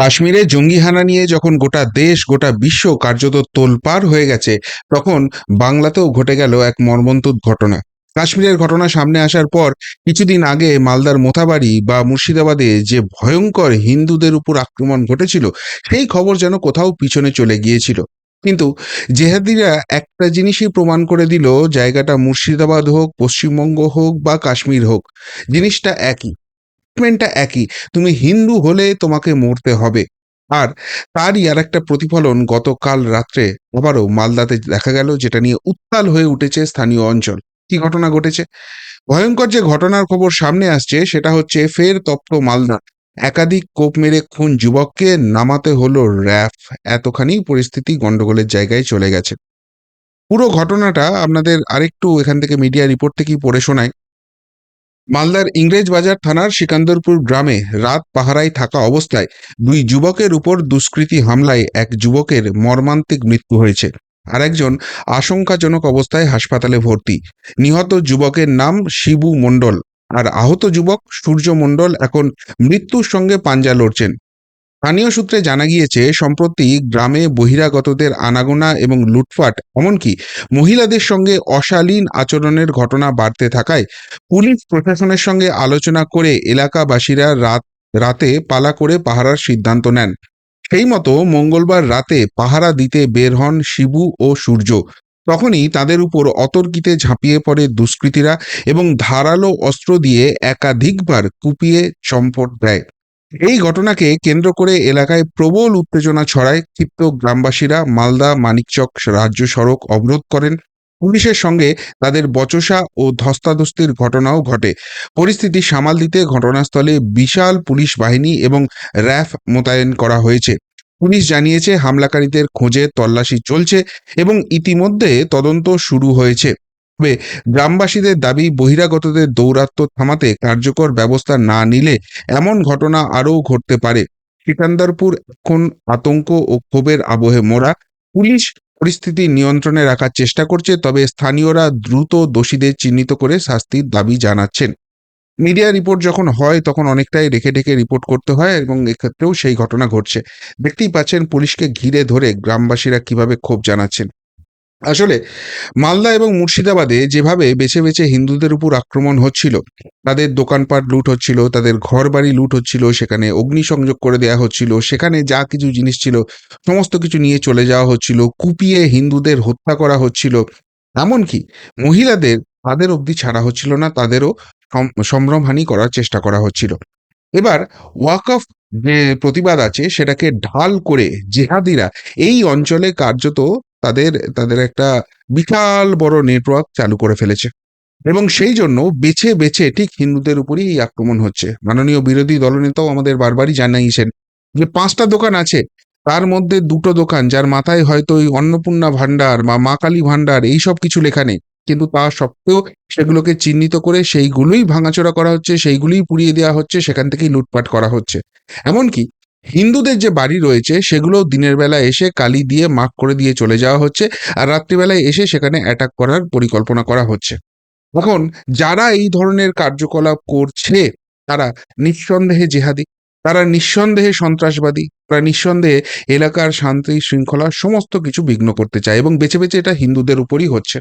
কাশ্মীরে জঙ্গি হানা নিয়ে যখন গোটা দেশ, গোটা বিশ্ব কার্যত তোলপাড় হয়ে গেছে, তখন বাংলাতেও ঘটে গেল এক মর্মন্তুদ ঘটনা। কাশ্মীরের ঘটনা সামনে আসার পর কিছুদিন আগে মালদার মোথাবাড়ি বা মুর্শিদাবাদে যে ভয়ঙ্কর হিন্দুদের উপর আক্রমণ ঘটেছিল, সেই খবর যেন কোথাও পিছনে চলে গিয়েছিল। কিন্তু জেহাদিরা একটা জিনিসই প্রমাণ করে দিল, জায়গাটা মুর্শিদাবাদ হোক, পশ্চিমবঙ্গ হোক বা কাশ্মীর হোক, জিনিসটা একই। ট্রিটমেন্টটা একই। তুমি হিন্দু হলে তোমাকে মরতে হবে। আর তারই আর একটা প্রতিফলন গতকাল রাত্রে আবারও মালদাতে দেখা গেল, যেটা নিয়ে উত্তাল হয়ে উঠেছে স্থানীয় অঞ্চল। কি ঘটনা ঘটেছে? ভয়ঙ্কর যে ঘটনার খবর সামনে আসছে, সেটা হচ্ছে ফের তপ্ত মালদা। একাধিক কোপ মেরে খুন যুবককে নামাতে হলো র্যাফ। এতখানি পরিস্থিতি গন্ডগোলের জায়গায় চলে গেছে। পুরো ঘটনাটা আপনাদের আরেকটু এখান থেকে মিডিয়া রিপোর্ট থেকেই পড়ে শোনায় মালদার ইংরেজ বাজার থানার সিকান্দরপুর গ্রামে রাত পাহারায় থাকা অবস্থায় দুই যুবকের উপর দুষ্কৃতী হামলায় এক যুবকের মর্মান্তিক মৃত্যু হয়েছে। আর একজন আশঙ্কাজনক অবস্থায় হাসপাতালে ভর্তি। নিহত যুবকের নাম শিবু মণ্ডল আর আহত যুবক সূর্য মণ্ডল এখন মৃত্যুর সঙ্গে পাঞ্জা লড়ছেন। স্থানীয় সূত্রে জানা গিয়েছে, সম্প্রতি গ্রামে বহিরাগতদের আনাগোনা এবং লুটপাট, এমনকি মহিলাদের সঙ্গে অশালীন আচরণের ঘটনা বাড়তে থাকায় পুলিশ প্রশাসনের সঙ্গে আলোচনা করে এলাকাবাসীরা রাত, রাতে পালা করে পাহারার সিদ্ধান্ত নেন। সেই মতো মঙ্গলবার রাতে পাহারা দিতে বের হন শিবু ও সূর্য। তখনই তাদের উপর অতর্কিতে ঝাঁপিয়ে পড়ে দুষ্কৃতীরা এবং ধারালো অস্ত্র দিয়ে একাধিকবার কুপিয়ে চম্পট দেয়। এই ঘটনাকে কেন্দ্র করে এলাকায় প্রবল উত্তেজনা ছড়ায় ক্ষিপ্ত গ্রামবাসীরা মালদা মানিকচক রাজ্য সড়ক অবরোধ করেন। পুলিশের সঙ্গে তাদের বচসা ও ধস্তাধস্তির ঘটনাও ঘটে। পরিস্থিতি সামাল দিতে ঘটনাস্থলে বিশাল পুলিশ বাহিনী এবং র্যাফ মোতায়েন করা হয়েছে। পুলিশ জানিয়েছে, হামলাকারীদের খোঁজে তল্লাশি চলছে এবং ইতিমধ্যে তদন্ত শুরু হয়েছে। তবে গ্রামবাসীদের দাবি, বহিরাগতদের দৌরাত্ম্য থামাতে কার্যকর ব্যবস্থা না নিলে এমন ঘটনা আরও ঘটতে পারে। সিকান্দারপুর এখন আতঙ্ক ও ক্ষোভের আবহে মোড়া। পুলিশ পরিস্থিতি নিয়ন্ত্রণে রাখার চেষ্টা করছে, তবে স্থানীয়রা দ্রুত দোষীদের চিহ্নিত করে শাস্তির দাবি জানাচ্ছেন। মিডিয়া রিপোর্ট যখন হয়, তখন অনেকটাই রেখে ঢেকে রিপোর্ট করতে হয় এবং এক্ষেত্রেও সেই ঘটনা ঘটছে। দেখতেই পাচ্ছেন পুলিশকে ঘিরে ধরে গ্রামবাসীরা কীভাবে ক্ষোভ জানাচ্ছেন। আসলে মালদা এবং মুর্শিদাবাদে যেভাবে বেছে বেছে হিন্দুদের উপর আক্রমণ হচ্ছিল, তাদের দোকানপাট লুট হচ্ছিল, তাদের ঘর বাড়ি লুট হচ্ছিল, সেখানে অগ্নিসংযোগ করে দেওয়া হচ্ছিল, সেখানে যা কিছু জিনিস ছিল, সমস্ত কিছু নিয়ে চলে যাওয়া হচ্ছিল, কুপিয়ে হিন্দুদের হত্যা করা হচ্ছিল। এমনকি মহিলাদের, তাদের অবধি ছাড়া হচ্ছিল না, তাদেরও সম- সম্ভ্রমহানি করার চেষ্টা করা হচ্ছিল। এবার ওয়াকফ যে প্রতিবাদ আছে, সেটাকে ঢাল করে জেহাদিরা এই অঞ্চলে কার্যত তাদের তাদের একটা বিশাল বড় নেটওয়ার্ক চালু করে ফেলেছে। এবং সেই জন্য বেছে বেছে ঠিক হিন্দুদের উপরই এই আক্রমণ হচ্ছে। মাননীয় বিরোধী দলনেতাও আমাদের বারবারই জানাইছেন যে পাঁচটা দোকান আছে। তার মধ্যে দুটো দোকান যার মাথায় হয়তো ওই অন্নপূর্ণা ভান্ডার বা মা কালী ভান্ডার এইসব কিছু লেখা নেই। কিন্তু তা সত্ত্বেও সেগুলোকে চিহ্নিত করে সেইগুলোই ভাঙাচোরা করা হচ্ছে, সেইগুলোই পুড়িয়ে দেওয়া হচ্ছে, সেখান থেকেই লুটপাট করা হচ্ছে। এমনকি হিন্দুদের যে বাড়ি রয়েছে সেগুলো দিনের বেলা এসে কালি দিয়ে মাক করে দিয়ে চলে যাওয়া হচ্ছে আর রাত্রিবেলায় এসে সেখানে অ্যাটাক করার পরিকল্পনা করা হচ্ছে। এখন যারা এই ধরনের কার্যকলাপ করছে, তারা নিঃসন্দেহে জেহাদি, তারা নিঃসন্দেহে সন্ত্রাসবাদী, তারা নিঃসন্দেহে এলাকার শান্তি শৃঙ্খলা সমস্ত কিছু বিঘ্ন করতে চায় এবং বেছে বেছে এটা হিন্দুদের উপরই হচ্ছে।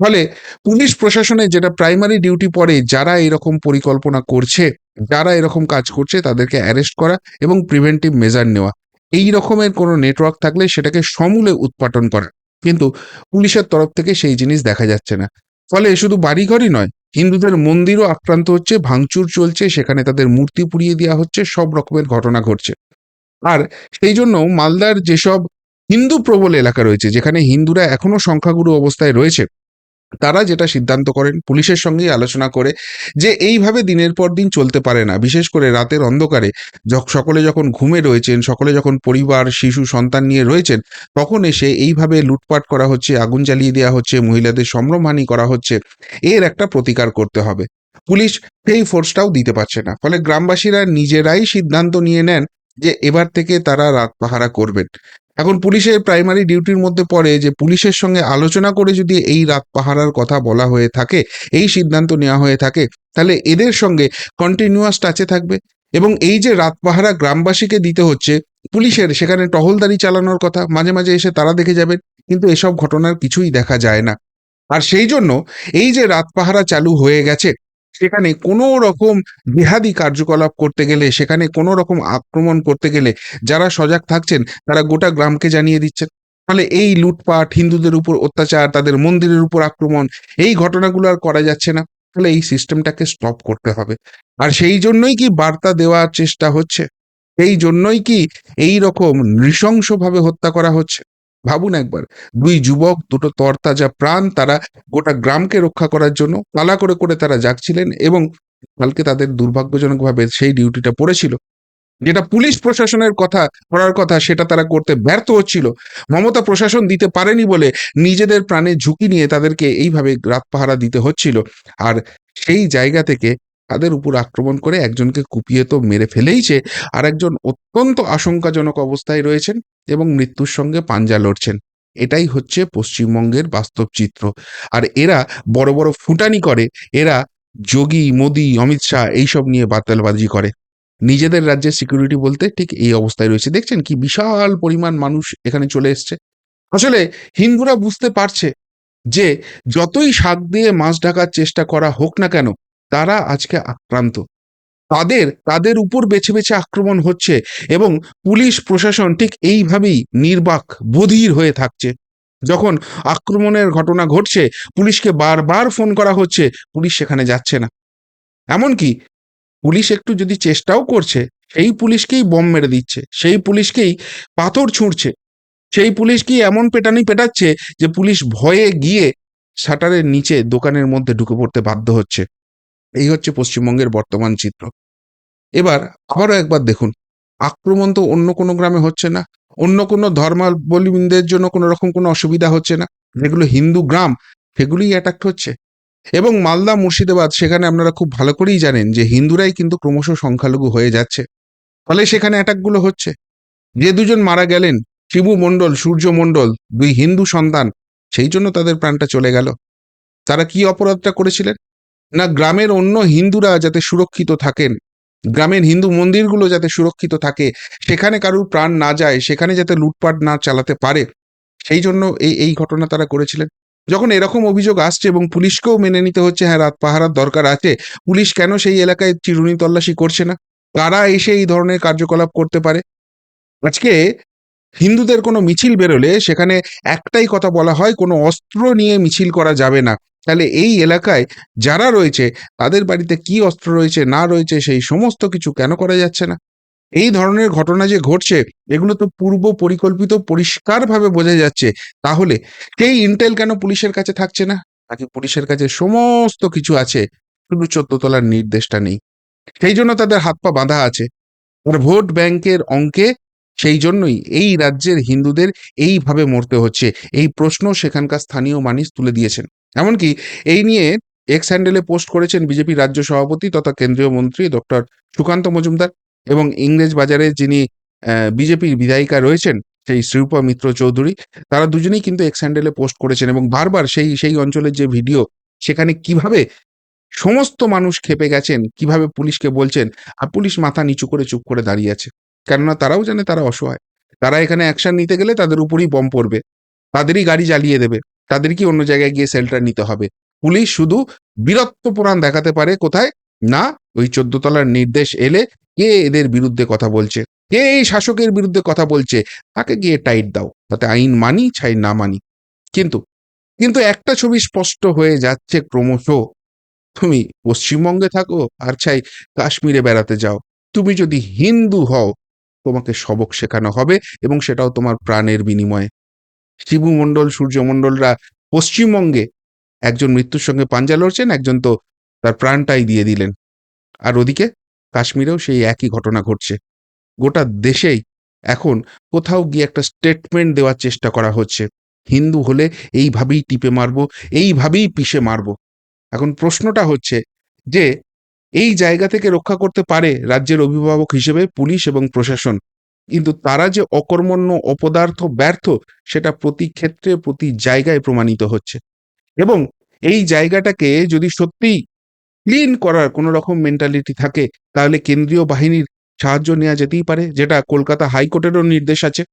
ফলে পুলিশ প্রশাসনের যেটা প্রাইমারি ডিউটি পড়ে, যারা এরকম পরিকল্পনা করছে যারা এরকম কাজ করছে তাদেরকে অ্যারেস্ট করা এবং প্রিভেন্টিভ মেজার নেওয়া। এই রকমের কোনো নেটওয়ার্ক থাকলে সেটাকে সমূলে উৎপাটন করা। কিন্তু পুলিশের তরফ থেকে সেই জিনিস দেখা যাচ্ছে না। ফলে শুধু বাড়িঘরই নয়, হিন্দুদের মন্দিরও আক্রান্ত হচ্ছে, ভাঙচুর চলছে, সেখানে তাদের মূর্তি পুড়িয়ে দেওয়া হচ্ছে, সব রকমের ঘটনা ঘটছে। আর সেই জন্য মালদার যেসব হিন্দু প্রবল এলাকা রয়েছে, যেখানে হিন্দুরা এখনও সংখ্যাগুরু অবস্থায় রয়েছে তারা যেটা সিদ্ধান্ত করেন, পুলিশের সঙ্গেই আলোচনা করে যে এইভাবে দিনের পর দিন চলতে পারে না। বিশেষ করে রাতের অন্ধকারে সকলে যখন ঘুমে রয়েছেন, সকলে যখন পরিবার, শিশু, সন্তান নিয়ে রয়েছেন, তখন এসে এইভাবে লুটপাট করা হচ্ছে, আগুন জ্বালিয়ে দেওয়া হচ্ছে, মহিলাদের সম্ভ্রমহানি করা হচ্ছে, এর একটা প্রতিকার করতে হবে। পুলিশ সেই ফোর্সটাও দিতে পারছে না। ফলে গ্রামবাসীরা নিজেরাই সিদ্ধান্ত নিয়ে নেন যে এবার থেকে তারা রাত পাহারা করবেন। এখন পুলিশের প্রাইমারি ডিউটির মধ্যে পড়ে যে পুলিশের সঙ্গে আলোচনা করে যদি এই রাত পাহারার কথা বলা হয়ে থাকে, এই সিদ্ধান্ত নেওয়া হয়ে থাকে, তাহলে এদের সঙ্গে কন্টিনিউয়াস টাচে থাকবে। এবং এই যে রাত পাহারা গ্রামবাসীকে দিতে হচ্ছে, পুলিশের সেখানে টহলদারি চালানোর কথা মাঝে মাঝে এসে তারা দেখে যাবেন কিন্তু এসব ঘটনার কিছুই দেখা যায় না। আর সেই জন্য এই যে রাত পাহারা চালু হয়ে গেছে সেখানে কোনো রকম জেহাদি কার্যকলাপ করতে গেলে, সেখানে কোনো রকম আক্রমণ করতে গেলে যারা সজাগ থাকছেন, তারা গোটা গ্রামকে জানিয়ে দিচ্ছেন। ফলে এই লুটপাট, হিন্দুদের উপর অত্যাচার, তাদের মন্দিরের উপর আক্রমণ, এই ঘটনাগুলো আর করা যাচ্ছে না। ফলে এই সিস্টেমটাকে স্টপ করতে হবে। আর সেই জন্যই কি বার্তা দেওয়ার চেষ্টা হচ্ছে? সেই জন্যই কি এই রকম নৃশংসভাবে হত্যা করা হচ্ছে? ভাবুন একবার। দুই যুবক, দুটো তরতাজা প্রাণ, তারা গোটা গ্রামকে রক্ষা করার জন্য পালা করে করে তারা জাগছিলেন এবং কালকে তাদের দুর্ভাগ্যজনকভাবে সেই ডিউটিটা পড়েছিল। যেটা পুলিশ প্রশাসনের কথা, করার কথা, সেটা তারা করতে ব্যর্থ হচ্ছিল। মমতা প্রশাসন দিতে পারেনি বলে নিজেদের প্রাণে ঝুঁকি নিয়ে তাদেরকে এইভাবে রাত পাহারা দিতে হচ্ছিল। আর সেই জায়গা থেকে তাদের উপর আক্রমণ করে একজনকে কুপিয়ে তো মেরে ফেলেইছে। আর একজন অত্যন্ত আশঙ্কাজনক অবস্থায় রয়েছেন। এবং মৃত্যুর সঙ্গে পাঞ্জা লড়ছেন। এটাই হচ্ছে পশ্চিমবঙ্গের বাস্তব চিত্র। আর এরা বড় বড় ফুটানি করে, এরা যোগী, মোদি, অমিত শাহ এইসব নিয়ে বাতালবাজি করে। নিজেদের রাজ্যের সিকিউরিটি বলতে ঠিক এই অবস্থায় রয়েছে। দেখছেন কি বিশাল পরিমাণ মানুষ এখানে চলে এসছে। আসলে হিন্দুরা বুঝতে পারছে যে যতই শাক দিয়ে মাছ ঢাকার চেষ্টা করা হোক না কেন, তারা আজকে আক্রান্ত। তাদের তাদের উপর বেছে বেছে আক্রমণ হচ্ছে এবং পুলিশ প্রশাসন ঠিক এইভাবেই নির্বাক, বধির হয়ে থাকছে। যখন আক্রমণের ঘটনা ঘটছে, পুলিশকে বারবার ফোন করা হচ্ছে, পুলিশ সেখানে যাচ্ছে না। এমনকি পুলিশ একটু যদি চেষ্টাও করছে, সেই পুলিশকেই বম মেরে দিচ্ছে, সেই পুলিশকেই পাথর ছুঁড়ছে, সেই পুলিশকেই এমন পেটানি পেটাচ্ছে যে পুলিশ ভয়ে গিয়ে শাটারের নিচে দোকানের মধ্যে ঢুকে পড়তে বাধ্য হচ্ছে। এই হচ্ছে পশ্চিমবঙ্গের বর্তমান চিত্র। এবার আবারও একবার দেখুন, আক্রমণ তো অন্য কোনো গ্রামে হচ্ছে না, অন্য কোনো ধর্মাবলম্বীদের জন্য কোনো রকম কোনো অসুবিধা হচ্ছে না। যেগুলো হিন্দু গ্রাম, সেগুলিই অ্যাটাক হচ্ছে। এবং মালদা, মুর্শিদাবাদ, সেখানে আপনারা খুব ভালো করেই জানেন যে হিন্দুরাই কিন্তু ক্রমশ সংখ্যালঘু হয়ে যাচ্ছে। ফলে সেখানে অ্যাটাকগুলো হচ্ছে। যে দুজন মারা গেলেন, শিবু মণ্ডল, সূর্য মণ্ডল, দুই হিন্দু সন্তান, সেই জন্য তাদের প্রাণটা চলে গেল। তারা কি অপরাধটা করেছিলেন? না গ্রামের অন্য হিন্দুরা যাতে সুরক্ষিত থাকেন? গ্রামের হিন্দু মন্দিরগুলো যাতে সুরক্ষিত থাকে? সেখানে কারুর প্রাণ না যায়, সেখানে যাতে লুটপাট না চালাতে পারে? সেই জন্য এই এই ঘটনা তারা করেছিলেন। যখন এরকম অভিযোগ আসছে এবং পুলিশকেও মেনে নিতে হচ্ছে হ্যাঁ রাত পাহারার দরকার আছে, পুলিশ কেন সেই এলাকায় চিরুনি তল্লাশি করছে না? কারা এসে এই ধরনের কার্যকলাপ করতে পারে? আজকে হিন্দুদের কোনো মিছিল বেরোলে সেখানে একটাই কথা বলা হয়, কোনো অস্ত্র নিয়ে মিছিল করা যাবে না। তাহলে এই এলাকায় যারা রয়েছে, তাদের বাড়িতে কি অস্ত্র রয়েছে, না রয়েছে, সেই সমস্ত কিছু কেন করা যাচ্ছে না? এই ধরনের ঘটনা যে ঘটছে, এগুলো তো পূর্ব পরিকল্পিত পরিষ্কারভাবে বোঝা যাচ্ছে। তাহলে সেই ইন্টেল কেন পুলিশের কাছে থাকছে না? নাকি পুলিশের কাছে সমস্ত কিছু আছে, শুধু চোদ্দ তলার নির্দেশটা নেই। সেই জন্য তাদের হাত পা বাঁধা আছে। আর ভোট ব্যাংকের অঙ্কে সেই জন্যই এই রাজ্যের হিন্দুদের এইভাবে মরতে হচ্ছে। এই প্রশ্ন সেখানকার স্থানীয় মানুষ তুলে দিয়েছেন। এমনকি এই নিয়ে এক্স হ্যান্ডেলে পোস্ট করেছেন বিজেপি রাজ্য সভাপতি তথা কেন্দ্রীয় মন্ত্রী ডক্টর সুকান্ত মজুমদার এবং ইংরেজ বাজারে যিনি বিজেপির বিধায়িকা রয়েছেন সেই শ্রীরূপা মিত্র চৌধুরী, তারা দুজনেই কিন্তু এক্স হ্যান্ডেলে পোস্ট করেছেন এবং বারবার সেই সেই অঞ্চলের যে ভিডিও সেখানে কীভাবে সমস্ত মানুষ খেপে গেছেন, কীভাবে পুলিশকে বলছেন, আর পুলিশ মাথা নিচু করে চুপ করে দাঁড়িয়ে আছে। কেননা তারাও জানে তারা অসহায়। তারা এখানে অ্যাকশন নিতে গেলে তাদের উপরই বম পড়বে। তাদেরই গাড়ি জ্বালিয়ে দেবে। তাদেরকে অন্য জায়গায় গিয়ে শেল্টার নিতে হবে। পুলিশ শুধু বীরত্ব পুরাণ দেখাতে পারে কোথায়? না, ওই চোদ্দ তলার নির্দেশ এলে কে এদের বিরুদ্ধে কথা বলছে? কে এই শাসকের বিরুদ্ধে কথা বলছে? তাকে গিয়ে টাইট দাও, তাতে আইন মানি, ছাই না মানি। কিন্তু কিন্তু একটা ছবি স্পষ্ট হয়ে যাচ্ছে ক্রমশ। তুমি পশ্চিমবঙ্গে থাকো, আর চাই কাশ্মীরে বেড়াতে যাও। তুমি যদি হিন্দু হও, তোমাকে সবক শেখানো হবে এবং সেটাও তোমার প্রাণের বিনিময়ে। শিবু মণ্ডল পশ্চিমবঙ্গে একজন মৃত্যুর সঙ্গে পাঞ্জা লড়ছেন, একজন তো তার প্রাণটাই দিয়ে দিলেন। আর ওদিকে কাশ্মীরেও সেই একই ঘটনা ঘটছে। গোটা দেশেই এখন কোথাও গিয়ে একটা স্টেটমেন্ট দেওয়ার চেষ্টা করা হচ্ছে। হিন্দু হলে এইভাবেই টিপে মারবো, এইভাবেই পিষে মারবো। এখন প্রশ্নটা হচ্ছে যে, এই জায়গা থেকে রক্ষা করতে পারে রাজ্যের অভিভাবক হিসেবে পুলিশ এবং প্রশাসন? কিন্তু তারা যে অকর্মণ্য, অপদার্থ, ব্যর্থ, সেটা প্রতি ক্ষেত্রে, প্রতি জায়গায় প্রমাণিত হচ্ছে। এবং এই জায়গাটাকে যদি সত্যিই ক্লিন করার কোনো রকম মেন্টালিটি থাকে, তাহলে কেন্দ্রীয় বাহিনীর সাহায্য নেওয়া যেতেই পারে, যেটা কলকাতা হাইকোর্টেরও নির্দেশ আছে।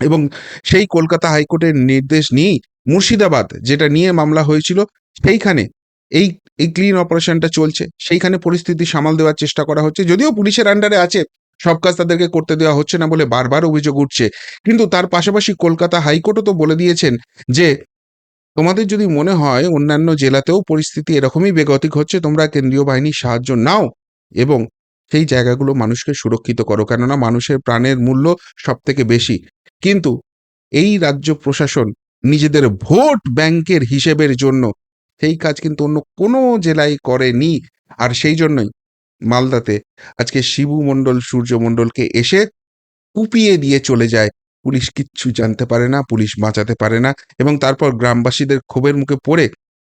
এবং সেই কলকাতা হাইকোর্টের নির্দেশ নিয়েই মুর্শিদাবাদ যেটা নিয়ে মামলা হয়েছিল, সেইখানে এই এই ক্লিন অপারেশনটা চলছে। সেইখানে পরিস্থিতি সামাল দেওয়ার চেষ্টা করা হচ্ছে। যদিও পুলিশের আন্ডারে আছে সব কাজ তাদেরকে করতে দেওয়া হচ্ছে না বলে বারবার অভিযোগ উঠছে। কিন্তু তার পাশাপাশি কলকাতা হাইকোর্টও তো বলে দিয়েছেন যে, তোমাদের যদি মনে হয় অন্যান্য জেলাতেও পরিস্থিতি এরকমই বেগতিক হচ্ছে, তোমরা কেন্দ্রীয় বাহিনীর সাহায্য নাও এবং সেই জায়গাগুলো মানুষকে সুরক্ষিত করো। কেননা মানুষের প্রাণের মূল্য সব থেকে বেশি। কিন্তু এই রাজ্য প্রশাসন নিজেদের ভোট ব্যাংকের হিসেবের জন্য সেই কাজ কিন্তু অন্য কোনো জেলায় করেনি। আর সেই জন্যই মালদাতে আজকে শিবু মণ্ডল, সূর্য মণ্ডলকে এসে কুপিয়ে দিয়ে চলে যায়। পুলিশ কিচ্ছু জানতে পারে না, পুলিশ বাঁচাতে পারে না এবং তারপর গ্রামবাসীদের ক্ষোভের মুখে পড়ে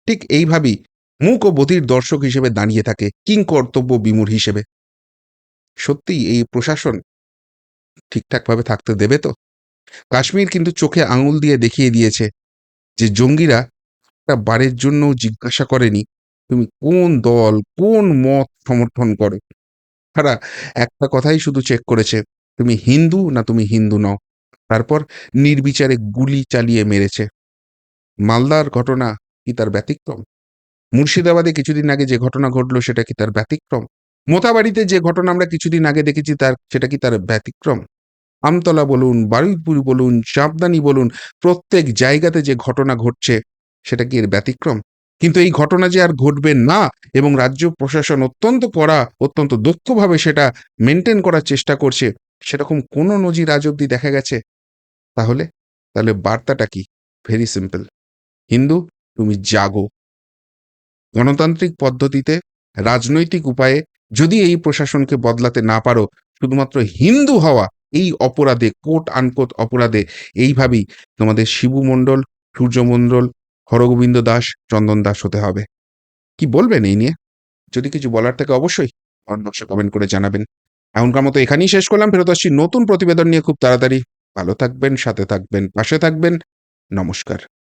ঠিক এইভাবেই মুখ ও বধির দর্শক হিসেবে দাঁড়িয়ে থাকে, কিং কর্তব্য বিমূর হিসেবে। সত্যিই এই প্রশাসন ঠিকঠাকভাবে থাকতে দেবে তো? কাশ্মীর কিন্তু চোখে আঙুল দিয়ে দেখিয়ে দিয়েছে যে জঙ্গিরা একটা বারের জন্য জিজ্ঞাসা করেনি। তুমি কোন দল কোন মত সমর্থন করো? তারা একটা কথাই শুধু চেক করেছে, তুমি হিন্দু না তুমি হিন্দু নও? তারপর নির্বিচারে গুলি চালিয়ে মেরেছে। মালদার ঘটনা কি তার ব্যতিক্রম? মুর্শিদাবাদে কিছুদিন আগে যে ঘটনা ঘটলো সেটা কি তার ব্যতিক্রম? মোতাবাড়িতে যে ঘটনা আমরা কিছুদিন আগে দেখেছি তার, সেটা কি তার ব্যতিক্রম? আমতলা বলুন, বারুইপুর বলুন চাঁদদানি বলুন, প্রত্যেক জায়গাতে যে ঘটনা ঘটছে, সেটা কি এর ব্যতিক্রম? কিন্তু এই ঘটনা যে আর ঘটবে না এবং রাজ্য প্রশাসন অত্যন্ত কড়া, অত্যন্ত দক্ষভাবে সেটা মেনটেন করার চেষ্টা করছে, সেরকম কোনো নজির আজ অব্দি দেখা গেছে? তাহলে তাহলে বার্তাটা কি? ভেরি সিম্পল হিন্দু, তুমি জাগো। গণতান্ত্রিক পদ্ধতিতে, রাজনৈতিক উপায়ে যদি এই প্রশাসনকে বদলাতে না পারো, শুধুমাত্র হিন্দু হওয়া, এই অপরাধে কোট আনকোট অপরাধে, এইভাবেই তোমাদের শিবু মণ্ডল, সূর্যমণ্ডল হরগোবিন্দ দাস, চন্দন দাস হতে হবে। কি বলবেন এই নিয়ে? যদি কিছু বলার থাকে অবশ্যই অন্যসে কমেন্ট করে জানাবেন। এখনকার মতো এখানেই শেষ করলাম। ফেরত আসছি নতুন প্রতিবেদন নিয়ে। খুব তাড়াতাড়ি। ভালো থাকবেন, সাথে থাকবেন, পাশে থাকবেন। নমস্কার।